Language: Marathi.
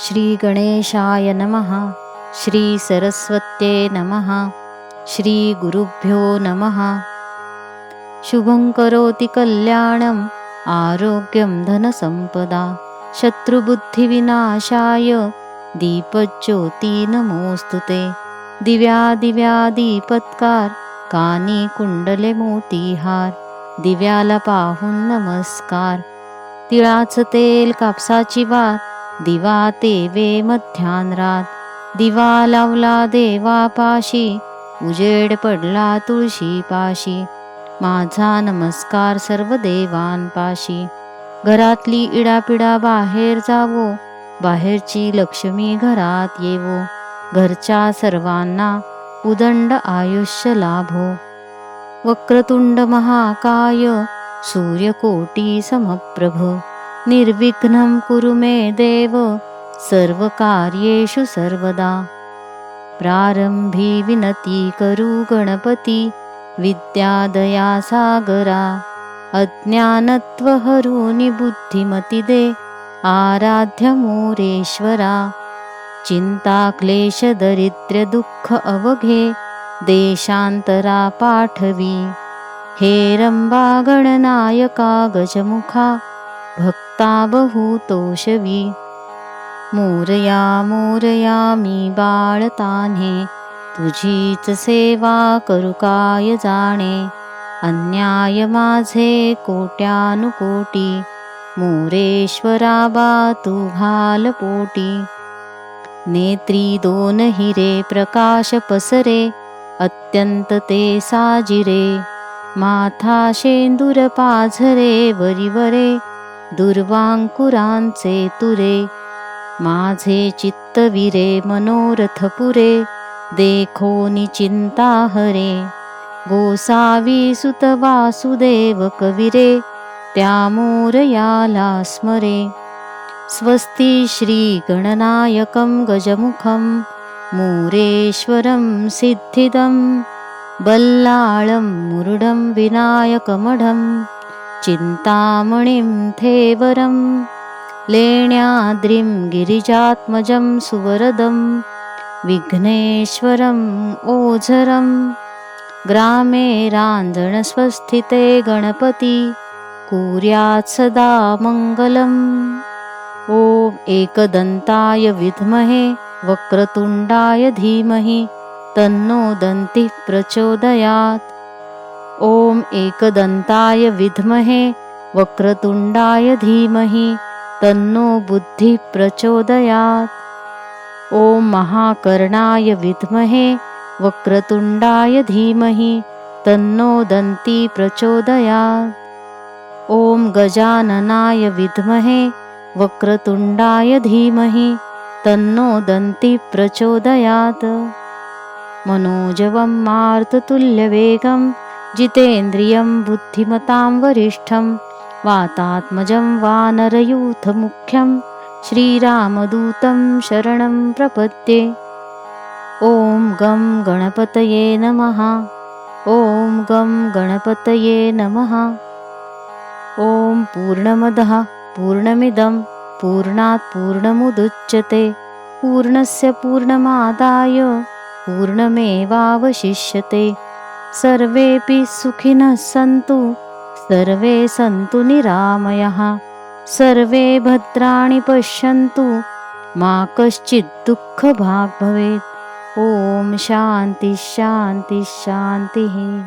श्री गणेशाय नमः श्रीसरस्वत्ये नमः श्री गुरुभ्यो नमः। शुभं करोति कल्याणम् आरोग्यं धनसम्पदा शत्रुबुद्धिविनाशाय दीपज्योती नमोऽस्तु ते। दिव्या दिव्या दीपत्कार कानी कुंडले मोतीहार दिव्याला पाहून नमस्कार। तिळाचं तेल कापसाची वात दिवा तेवे मध्यानरात दिवा लावला देवापाशी उजेड पडला तुळशी पाशी. माझा नमस्कार सर्व देवांपाशी घरातली इडापिडा बाहेर जावो बाहेरची लक्ष्मी घरात येवो. घरच्या सर्वांना उदंड आयुष्य लाभो. वक्रतुंड महाकाय सूर्यकोटी समप्रभ. निर्विघ्नं कुरु मे देव सर्वकार्येषु सर्वदा। प्रारंभी विनती करू गणपती विद्यादया सागरा। अज्ञानत्वहरुनि बुद्धिमति दे आराध्य मोरेश्वरा चिंता क्लेश दरिद्र दुःख अवघे देशांतरा पाठवी। हे रंबा गणनायका गजमुखा भक्ता बहुतोषवी मोरया मोरया मी बाळताने तुझीच सेवा करू काय जाणे? अन्याय माझे कोट्यानुकोटी मोरेश्वराबा तू घाल पोटी। नेत्री दोन हिरे प्रकाश पसरे अत्यंत ते साजिरे। माथा शेंदूर पाझरे वरिवरे दुर्वांकुरांचे तुरे माझे चित्तविरे मनोरथ पुरे देखो निचिंता हरे गोसावी सुत वासुदेव कविरे त्या मोरयाला स्मरे स्वस्ति श्रीगणनायकं गजमुखं मूरेश्वरं सिद्धिदं बल्लाळं मुरुडं विनायकमढं चिन्तामणिं थेवरं लेण्याद्रिं गिरिजात्मजं सुवरदं विघ्नेश्वरम् ओझरं ग्रामे राञ्जणस्वस्थिते गणपती कुर्यात् सदा मङ्गलम्। ॐ एकदन्ताय विद्महे वक्रतुण्डाय धीमहि तन्नो दन्तिः प्रचोदयात् ॐ एकदन्ताय विद्महे वक्रतुण्डाय धीमहि तन्नो बुद्धिः प्रचोदयात्। ॐ महाकर्णाय विद्महे वक्रतुण्डाय धीमहि तन्नो दन्ती प्रचोदयात्। ॐ गजाननाय विद्महे वक्रतुण्डाय धीमहि तन्नो दन्ति प्रचोदयात्। मनोजवं मार्ततुल्यवेगं जितेन्द्रियं बुद्धिमतां वरिष्ठं वातात्मजं वानरयूथमुख्यं श्रीरामदूतं शरणं प्रपद्ये। ॐ गं गणपतये नमः ॐ गं गणपतये नमः। ॐ पूर्णमदः पूर्णमिदं पूर्णात् पूर्णमुदुच्यते पूर्णस्य पूर्णमादाय पूर्णमेवावशिष्यते सर्वेऽपि सुखिनः सन्तु। सर्वे सन्तु निरामयः। सर्वे भद्राणि पश्यन्तु। मा कश्चित् दुःखभाग् भवेत्। ॐ शान्तिः शान्तिः शान्तिः।